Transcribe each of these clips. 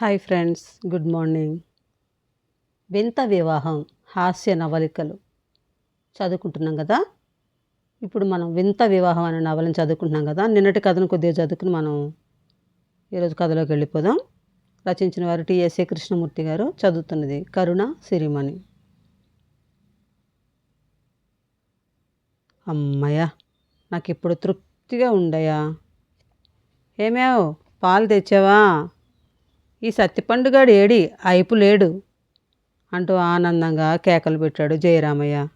Hi friends good morning. వింత వివాహం హాస్య నవలికలు చదువుకుంటున్నాం కదా? ఇప్పుడు మనం వింత వివాహం అనే నవలను చదువుకుంటున్నాం కదా? నిన్నటి కథను కొద్దిగా చదువుకుని మనం ఈరోజు కథలోకి వెళ్ళిపోదాం. రచించిన వారు టిఎస్ఏ కృష్ణమూర్తి గారు చదువుతున్నది కరుణ సిరిమణి. అమ్మయ్యా నాకు ఇప్పుడు తృప్తిగా ఉండయా ఏమేవ్ పాలు తెచ్చావా? ఈ సత్తిపండుగాడు ఏడి? అయిపు లేడు అంటూ ఆనందంగా కేకలు పెట్టాడు జయరామయ్య.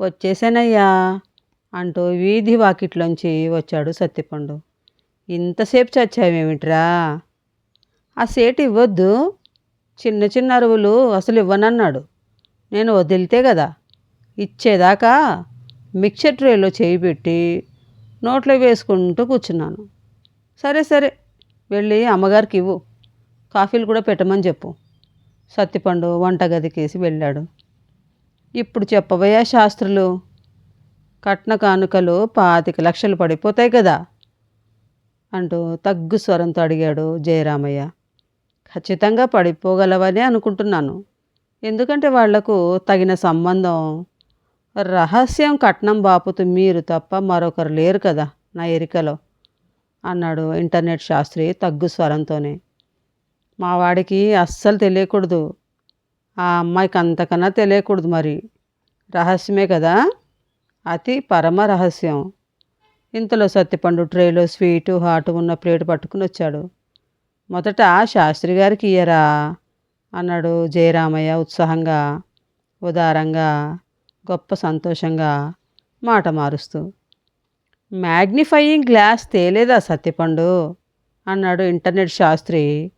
వచ్చేసానయ్యా అంటూ వీధి వాకిట్లోంచి వచ్చాడు సత్తిపండు. ఇంతసేపు చచ్చావేమిట్రా? ఆ సేటు ఇవ్వద్దు చిన్న చిన్న అరువులు అసలు ఇవ్వనన్నాడు. నేను వదిలితే కదా ఇచ్చేదాకా మిక్చర్ ట్రేలో చేయి పెట్టి నోట్లో వేసుకుంటూ కూర్చున్నాను. సరే సరే వెళ్ళి అమ్మగారికి ఇవ్వు. కాఫీలు కూడా పెట్టమని చెప్పు. సత్తిపండు వంటగదికేసి వెళ్ళాడు. ఇప్పుడు చెప్పవయ్యా శాస్త్రులు కట్న కానుకలు పాతిక లక్షలు పడిపోతాయి కదా? అంటూ తగ్గు స్వరంతో అడిగాడు జయరామయ్య. ఖచ్చితంగా పడిపోగలవని అనుకుంటున్నాను. ఎందుకంటే వాళ్ళకు తగిన సంబంధం రహస్యం కట్నం బాపుతూ మీరు తప్ప మరొకరు లేరు కదా నా ఎరికలో అన్నాడు ఇంటర్నెట్ శాస్త్రి తగ్గు స్వరంతోనే. మా వాడికి అస్సలు తెలియకూడదు. ఆ అమ్మాయికి అంతకన్నా తెలియకూడదు మరి. రహస్యమే కదా? అతి పరమ రహస్యం. ఇంతలో సత్తిపండు ట్రేలో స్వీటు హాటు ఉన్న ప్లేట్ పట్టుకుని వచ్చాడు. మొదట శాస్త్రి గారికి ఇయ్యరా? అన్నాడు జయరామయ్య ఉత్సాహంగా ఉదారంగా గొప్ప సంతోషంగా మాట మారుస్తూ. మ్యాగ్నిఫయింగ్ గ్లాస్ తేలేదా సత్యపండు అన్నాడు ఇంటర్నెట్ శాస్త్రి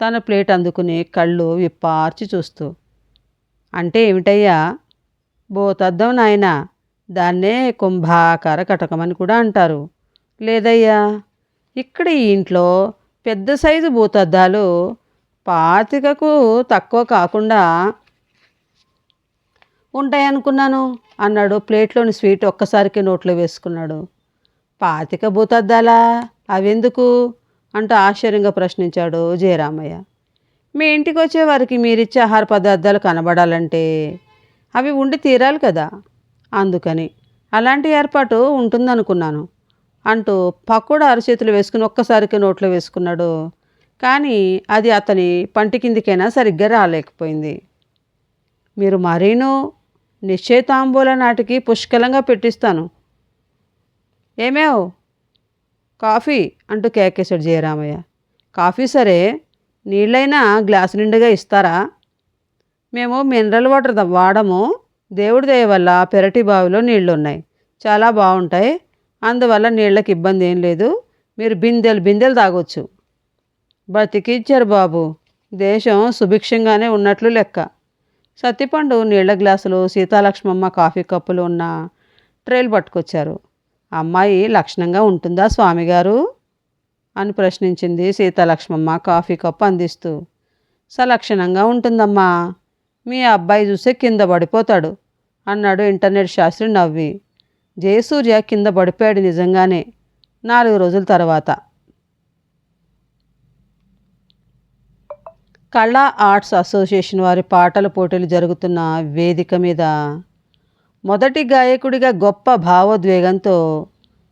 తన ప్లేట్ అందుకుని కళ్ళు విప్పార్చి చూస్తూ అంటే ఏమిటయ్యా? బోతద్దం నాయన దాన్నే కుంభాకార కటకమని కూడా అంటారు. లేదయ్యా? ఇక్కడ ఈ ఇంట్లో పెద్ద సైజు భూతద్దాలు పాతికకు తక్కువ కాకుండా ఉంటాయనుకున్నాను అన్నాడు ప్లేట్లోని స్వీట్ ఒక్కసారికి నోట్లో వేసుకున్నాడు. పాతిక భూతద్దాలా? అవెందుకు అంటూ ఆశ్చర్యంగా ప్రశ్నించాడు జయరామయ్య. మీ ఇంటికి వచ్చే వారికి మీరిచ్చే ఆహార పదార్థాలు కనబడాలంటే అవి ఉండి తీరాలి కదా? అందుకని అలాంటి ఏర్పాటు ఉంటుందనుకున్నాను అంటూ పకోడా అరచేతులు వేసుకుని ఒక్కసారికి నోట్లో వేసుకున్నాడు. కానీ అది అతని పంటి కిందికైనా సరిగ్గా రాలేకపోయింది. మీరు మరీను నిశ్చయితాంబూల నాటికి పుష్కలంగా పెట్టిస్తాను. ఏమేవ్? కాఫీ అంటూ కేకేశాడు జయరామయ్య. కాఫీ సరే నీళ్ళైనా గ్లాసు నిండుగా ఇస్తారా? మేము మినరల్ వాటర్ వాడము. దేవుడి దయ వల్ల పెరటి బావిలో నీళ్ళు ఉన్నాయి చాలా బాగుంటాయి అందువల్ల నీళ్ళకి ఇబ్బంది ఏం లేదు. మీరు బిందెలు బిందెలు తాగొచ్చు. బతికిచ్చారు బాబు. దేశం సుభిక్షంగానే ఉన్నట్లు లెక్క. సత్తిపండు నీళ్ళ గ్లాసులు సీతాలక్ష్మమ్మ కాఫీ కప్పులు ఉన్న ట్రైలు పట్టుకొచ్చారు. అమ్మాయి లక్షణంగా ఉంటుందా స్వామిగారు? అని ప్రశ్నించింది సీతాలక్ష్మమ్మ కాఫీ కప్పు అందిస్తూ. సలక్షణంగా ఉంటుందమ్మా. మీ అబ్బాయి చూస్తే కింద పడిపోతాడు అన్నాడు ఇంటర్నెట్ శాస్త్రి నవ్వి. జయసూర్య కింద పడిపోయాడు నిజంగానే నాలుగు రోజుల తర్వాత. కళా ఆర్ట్స్ అసోసియేషన్ వారి పాటల పోటీలు జరుగుతున్న వేదిక మీద మొదటి గాయకుడిగా గొప్ప భావోద్వేగంతో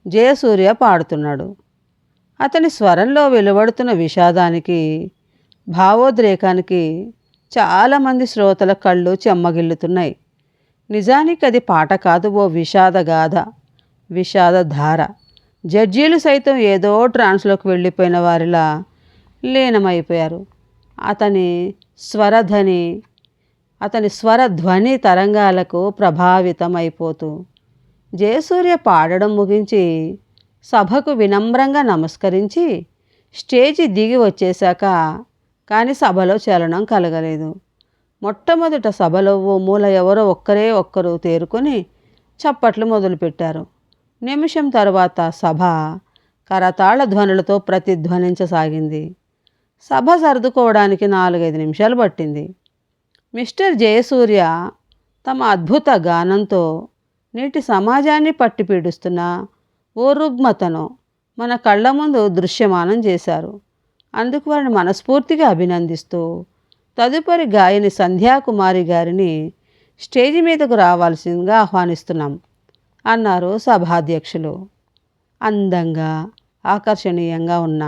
జయసూర్య పాడుతున్నాడు. అతని స్వరంలో వెలువడుతున్న విషాదానికి భావోద్రేకానికి చాలామంది శ్రోతల కళ్ళు చెమ్మగిల్లుతున్నాయి. నిజానికి అది పాట కాదు ఓ విషాద గాథ విషాద ధార. జడ్జీలు సైతం ఏదో ట్రాన్స్లోకి వెళ్ళిపోయిన వారిలా లీనమైపోయారు. అతని స్వరధని అతని స్వర ధ్వని తరంగాలకు ప్రభావితం అయిపోతూ జయసూర్య పాడడం ముగించి సభకు వినమ్రంగా నమస్కరించి స్టేజి దిగి వచ్చేశాక కానీ సభలో చలనం కలగలేదు. మొట్టమొదట సభలో ఓ మూల ఎవరో ఒక్కరే ఒక్కరు తేరుకొని చప్పట్లు మొదలుపెట్టారు. నిమిషం తర్వాత సభ కరతాళ ధ్వనులతో ప్రతిధ్వనించసాగింది. సభ సర్దుకోవడానికి నాలుగైదు నిమిషాలు పట్టింది. మిస్టర్ జయసూర్య తమ అద్భుత గానంతో నేటి సమాజాన్ని పట్టి పీడిస్తున్న ఓ రుగ్మతను మన కళ్ళ ముందు దృశ్యమానం చేశారు. అందుకు వారిని మనస్ఫూర్తిగా అభినందిస్తూ తదుపరి గాయని సంధ్యాకుమారి గారిని స్టేజి మీదకు రావాల్సిందిగా ఆహ్వానిస్తున్నాం అన్నారు సభాధ్యక్షులు. అందంగా ఆకర్షణీయంగా ఉన్న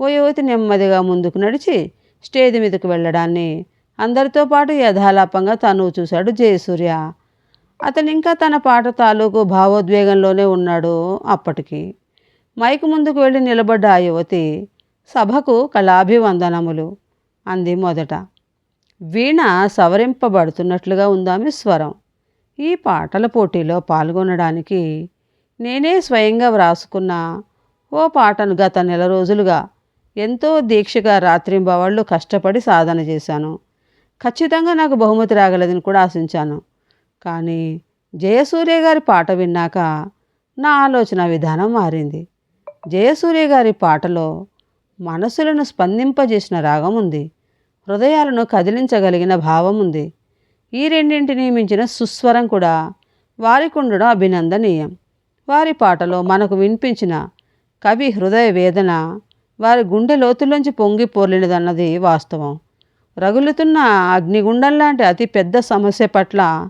ఓ యువతి నెమ్మదిగా ముందుకు నడిచి స్టేజ్ మీదకు వెళ్ళడాన్ని అందరితో పాటు యథాలాపంగా తను చూశాడు జయసూర్య. అతను ఇంకా తన పాట తాలూకు భావోద్వేగంలోనే ఉన్నాడు అప్పటికి. మైకు ముందుకు వెళ్ళి నిలబడ్డ ఆ యువతి సభకు కళాభివందనములు అంది మొదట. వీణ సవరింపబడుతున్నట్లుగా ఉందామె స్వరం. ఈ పాటల పోటీలో పాల్గొనడానికి నేనే స్వయంగా వ్రాసుకున్న ఓ పాటను గత నెల రోజులుగా ఎంతో దీక్షగా రాత్రింబవళ్ళు కష్టపడి సాధన చేశాను. ఖచ్చితంగా నాకు బహుమతి రాగలదని కూడా ఆశించాను. కానీ జయసూర్య గారి పాట విన్నాక నా ఆలోచన విధానం మారింది. జయసూర్య గారి పాటలో మనసులను స్పందింపజేసిన రాగం ఉంది. హృదయాలను కదిలించగలిగిన భావం ఉంది. ఈ రెండింటిని మించిన సుస్వరం కూడా వారికి ఉండడం అభినందనీయం. వారి పాటలో మనకు వినిపించిన కవి హృదయ వేదన వారి గుండె లోతులోంచి పొంగి పొర్లినదన్నది వాస్తవం. రగులుతున్న అగ్నిగుండం లాంటి అతి పెద్ద సమస్య పట్ల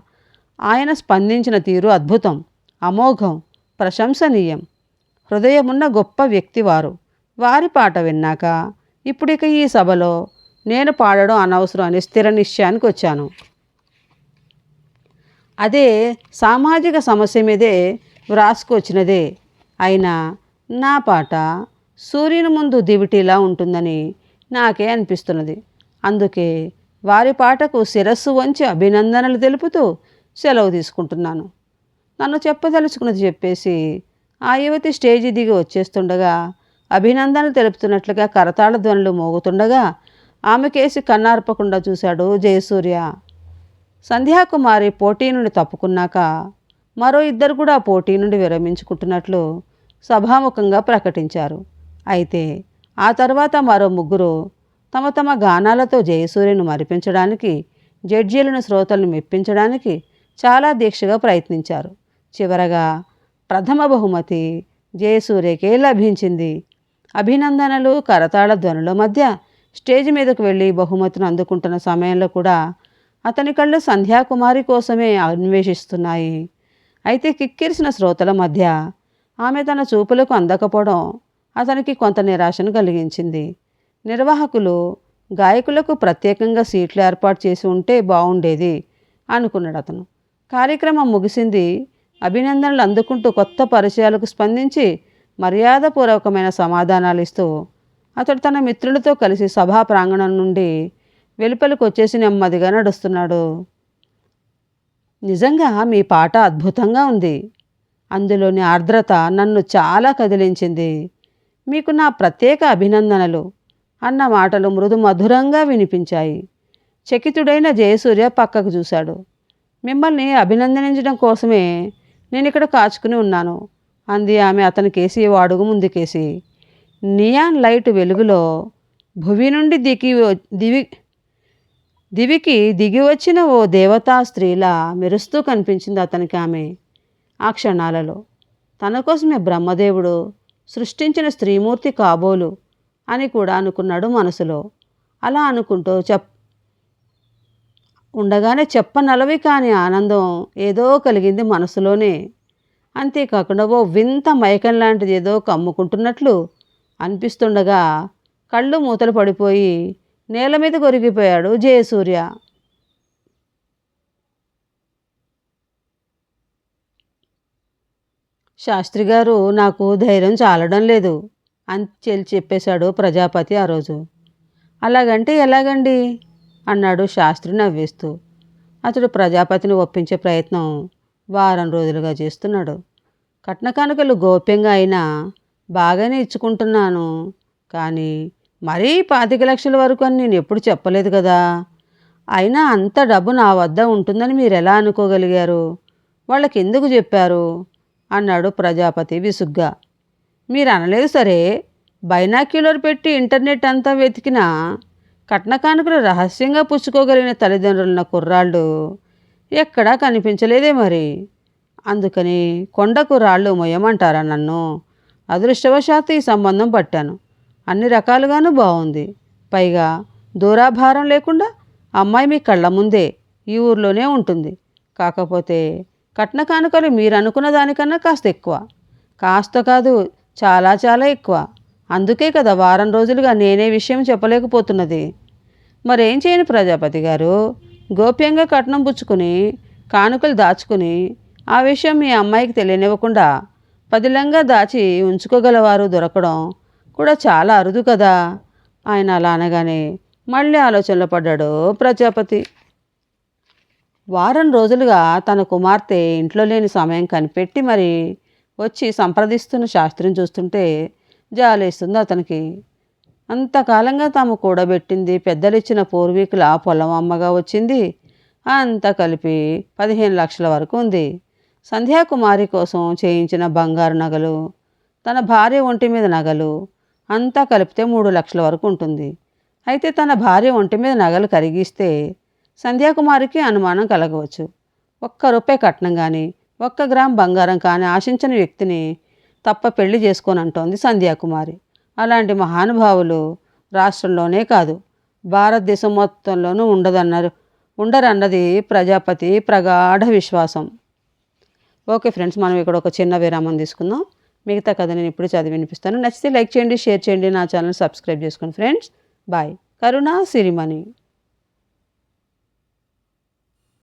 ఆయన స్పందించిన తీరు అద్భుతం అమోఘం ప్రశంసనీయం. హృదయమున్న గొప్ప వ్యక్తి వారు వారి పాట విన్నాక ఇప్పుడిక ఈ సభలో నేను పాడడం అనవసరం అని స్థిర నిశ్చయానికి వచ్చాను. అదే సామాజిక సమస్య మీదే వ్రాసుకొచ్చినదే అయినా నా పాట సూర్యుని ముందు దివిటీలా ఉంటుందని నాకే అనిపిస్తున్నది. అందుకే వారి పాటకు శిరస్సు వంచి అభినందనలు తెలుపుతూ సెలవు తీసుకుంటున్నాను. నన్ను చెప్పదలుచుకున్నది చెప్పేసి ఆ యువతి స్టేజి దిగి వచ్చేస్తుండగా అభినందనలు తెలుపుతున్నట్లుగా కరతాళ ధ్వనులు మోగుతుండగా ఆమెకేసి కన్నార్పకుండా చూశాడు జయసూర్య. సంధ్యాకుమారి పోటీ నుండి తప్పుకున్నాక మరో ఇద్దరు కూడా పోటీ నుండి విరమించుకుంటున్నట్లు సభాముఖంగా ప్రకటించారు. అయితే ఆ తర్వాత మరో ముగ్గురు తమ తమ గానాలతో జయసూర్యను మరిపించడానికి జడ్జీలను శ్రోతలను మెప్పించడానికి చాలా దీక్షగా ప్రయత్నించారు. చివరగా ప్రథమ బహుమతి జయసూర్యకే లభించింది. అభినందనలు కరతాళ ధ్వనుల మధ్య స్టేజ్ మీదకు వెళ్ళి బహుమతిని అందుకుంటున్న సమయంలో కూడా అతని కళ్ళు సంధ్యాకుమారి కోసమే అన్వేషిస్తున్నాయి. అయితే కిక్కిరిసిన శ్రోతల మధ్య ఆమె తన చూపులకు అందకపోవడం అతనికి కొంత నిరాశను కలిగించింది. నిర్వాహకులు గాయకులకు ప్రత్యేకంగా సీట్లు ఏర్పాటు చేసి ఉంటే బాగుండేది అనుకున్నాడు అతను. కార్యక్రమం ముగిసింది. అభినందనలు అందుకుంటూ కొత్త పరిచయాలకు స్పందించి మర్యాదపూర్వకమైన సమాధానాలు ఇస్తూ అతడు తన మిత్రులతో కలిసి సభా ప్రాంగణం నుండి వెలుపలికి వచ్చేసి నెమ్మదిగా నడుస్తున్నాడు. నిజంగా మీ పాట అద్భుతంగా ఉంది. అందులోని ఆర్ద్రత నన్ను చాలా కదిలించింది. మీకు నా ప్రత్యేక అభినందనలు. అన్న మాటలు మృదు మధురంగా వినిపించాయి. చకితుడైన జయసూర్య పక్కకు చూశాడు. మిమ్మల్ని అభినందించడం కోసమే నేను ఇక్కడ కాచుకుని ఉన్నాను. అంది ఆమె అతనికేసి ఓ అడుగు ముందుకేసి నియాన్ లైట్ వెలుగులో భువి నుండి దిగి వ- దివి దివికి దిగి వచ్చిన ఓ దేవతా స్త్రీలా మెరుస్తూ కనిపించింది అతనికి ఆమె. ఆ క్షణాలలో తన కోసమే బ్రహ్మదేవుడు సృష్టించిన స్త్రీమూర్తి కాబోలు అని కూడా అనుకున్నాడు మనసులో. అలా అనుకుంటూ చెప్ ఉండగానే చెప్పనలవి కాని ఆనందం ఏదో కలిగింది మనసులోనే. అంతేకాకుండా ఓ వింత మైకం లాంటిది ఏదో కమ్ముకుంటున్నట్లు అనిపిస్తుండగా కళ్ళు మూతలు పడిపోయి నేల మీద కొరిగిపోయాడు జయసూర్య. శాస్త్రి గారు నాకు ధైర్యం చాలడం లేదు. అని చెల్లి చెప్పేశాడు ప్రజాపతి ఆ రోజు. అలాగంటే ఎలాగండి? అన్నాడు శాస్త్రి నవ్వేస్తూ. అతడు ప్రజాపతిని ఒప్పించే ప్రయత్నం వారం రోజులుగా చేస్తున్నాడు. కట్న కానుకలు గోప్యంగా అయినా బాగానే ఇచ్చుకుంటున్నాను. కానీ మరీ పాతిక లక్షల వరకు అని నేను ఎప్పుడు చెప్పలేదు కదా. అయినా అంత డబ్బు నా వద్ద ఉంటుందని మీరు ఎలా అనుకోగలిగారు? వాళ్ళకి ఎందుకు చెప్పారు? అన్నాడు ప్రజాపతి విసుగ్గా. మీరు అనలేదు సరే. బైనాక్యులర్ పెట్టి ఇంటర్నెట్ అంతా వెతికినా కట్న కానుకలు రహస్యంగా పుచ్చుకోగలిగిన తల్లిదండ్రులున్న కుర్రాళ్ళు ఎక్కడా కనిపించలేదే మరి. అందుకని కొండకు రాళ్ళు మొయ్యమంటారా నన్ను? అదృష్టవశాత్తు ఈ సంబంధం పట్టాను. అన్ని రకాలుగాను బాగుంది పైగా దూరాభారం లేకుండా అమ్మాయి మీ కళ్ళ ముందే ఈ ఊర్లోనే ఉంటుంది. కాకపోతే కట్న కానుకలు మీరు అనుకున్న దానికన్నా కాస్త ఎక్కువ. కాస్త కాదు చాలా చాలా ఎక్కువ. అందుకే కదా వారం రోజులుగా నేనే విషయం చెప్పలేకపోతున్నది. మరేం చేయను ప్రజాపతి గారు? గోప్యంగా కట్నం పుచ్చుకుని కానుకలు దాచుకుని ఆ విషయం మీ అమ్మాయికి తెలియనివ్వకుండా పదిలంగా దాచి ఉంచుకోగలవారు దొరకడం కూడా చాలా అరుదు కదా? ఆయన అలా అనగానే మళ్ళీ ఆలోచనలో పడ్డాడు ప్రజాపతి. వారం రోజులుగా తన కుమార్తె ఇంట్లో లేని సమయం కనిపెట్టి మరి వచ్చి సంప్రదిస్తున్న శాస్త్రిని చూస్తుంటే జాలేస్తుంది అతనికి. అంతకాలంగా తాము కూడబెట్టింది పెద్దలిచ్చిన పూర్వీకుల పొలం అమ్మగా వచ్చింది. అంతా కలిపి పదిహేను లక్షల వరకు ఉంది. సంధ్యాకుమారి కోసం చేయించిన బంగారు నగలు తన భార్య ఒంటి మీద నగలు అంతా కలిపితే మూడు లక్షల వరకు ఉంటుంది. అయితే తన భార్య ఒంటి మీద నగలు కరిగిస్తే సంధ్యాకుమారికి అనుమానం కలగవచ్చు. ఒక్క రూపాయి కట్నం కానీ ఒక్క గ్రామ్ బంగారం కానీ ఆశించని వ్యక్తిని తప్ప పెళ్ళి చేసుకోనంటోంది సంధ్యాకుమారి. అలాంటి మహానుభావులు రాష్ట్రంలోనే కాదు భారతదేశం మొత్తంలోనూ ఉండదన్నారు ఉండరన్నది ప్రజాపతి ప్రగాఢ విశ్వాసం. ఓకే ఫ్రెండ్స్ మనం ఇక్కడ ఒక చిన్న విరామం తీసుకుందాం. మిగతా కథ నేను ఇప్పుడు చదివి వినిపిస్తాను. నచ్చితే లైక్ చేయండి షేర్ చేయండి నా ఛానల్ సబ్స్క్రైబ్ చేసుకోండి ఫ్రెండ్స్. బాయ్. కరుణా సిరిమణి.